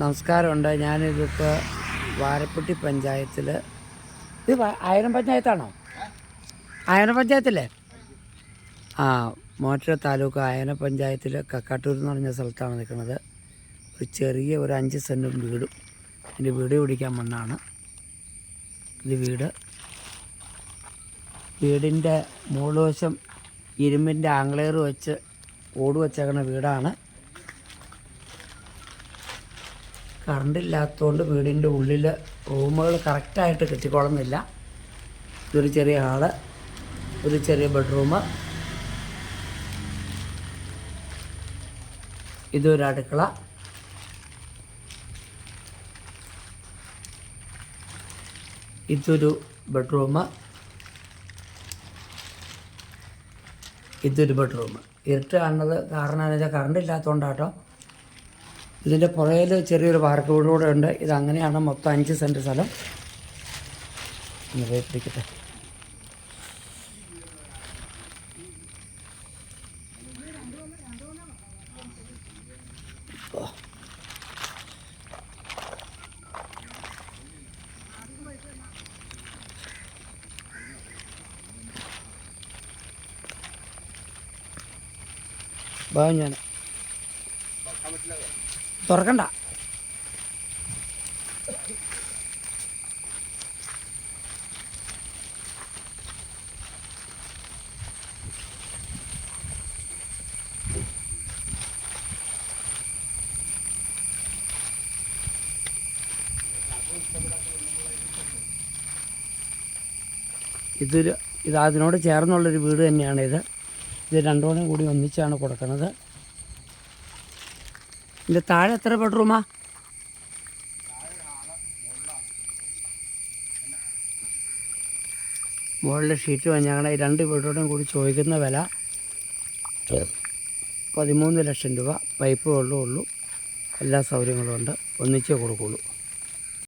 നമസ്കാരമുണ്ട്. ഞാനിതിപ്പോൾ വാരപ്പെട്ടി പഞ്ചായത്തിൽ ഇത് ആയിരം പഞ്ചായത്താണോ? ആയന പഞ്ചായത്തല്ലേ? ആ മോട്ടര താലൂക്ക് ആയന പഞ്ചായത്തിൽ കക്കാട്ടൂർ എന്ന് പറഞ്ഞ സ്ഥലത്താണ് നിൽക്കുന്നത്. ഒരു ചെറിയ ഒരു അഞ്ച് സെന്റും വീടും. എന്റെ വീട് പിടിക്കാൻ മണ്ണാണ് ഇത് വീട്. വീടിന്റെ മൂളുവശം ഇരുമ്പിന്റെ ആംഗ്ലേർ വെച്ച് ഓട് വെച്ചേക്കുന്ന വീടാണ്. കറണ്ട് ഇല്ലാത്തതുകൊണ്ട് വീടിന്റെ ഉള്ളിൽ റൂമുകൾ കറക്റ്റായിട്ട് കിട്ടിക്കൊള്ളുന്നില്ല ഇതൊരു ചെറിയ ഹാൾ ഒരു ചെറിയ ബെഡ്റൂം. ഇതൊരു അടുക്കള. ഇതൊരു ബെഡ്റൂം. ഇതൊരു ബെഡ്റൂം. ഇരുട്ട് കാണുന്നത് കാരണം എന്താ വെച്ചാൽ കറണ്ട് ഇല്ലാത്തതുകൊണ്ടാട്ടോ ഇതിന്റെ പുറകിൽ ചെറിയൊരു പാർക്ക് വീട് കൂടെ ഉണ്ട്. ഇത് അങ്ങനെയാണ് മൊത്തം അഞ്ച് സെന്റ് സ്ഥലം. ഒന്ന് പിടിക്കട്ടെ. ഞാൻ. തുറക്കണ്ട. ഇതൊരു ഇത് അതിനോട് ചേർന്നുള്ളൊരു വീട് തന്നെയാണ് ഇത് ഇത് രണ്ടോടും കൂടി ഒന്നിച്ചാണ് കൊടുക്കുന്നത്. ഇതിന്റെ താഴെ എത്ര ബെഡ്റൂമാ മുകളിലെ ഷീറ്റ് ഞങ്ങളുടെ ഈ രണ്ട് ബെഡ്റൂമിനും കൂടി ചോദിക്കുന്ന വില പതിമൂന്ന് ലക്ഷം രൂപ. പൈപ്പ് വെള്ളമുള്ളൂ ഉള്ളൂ. എല്ലാ സൗകര്യങ്ങളും ഉണ്ട്. ഒന്നിച്ചേ കൊടുക്കുള്ളൂ.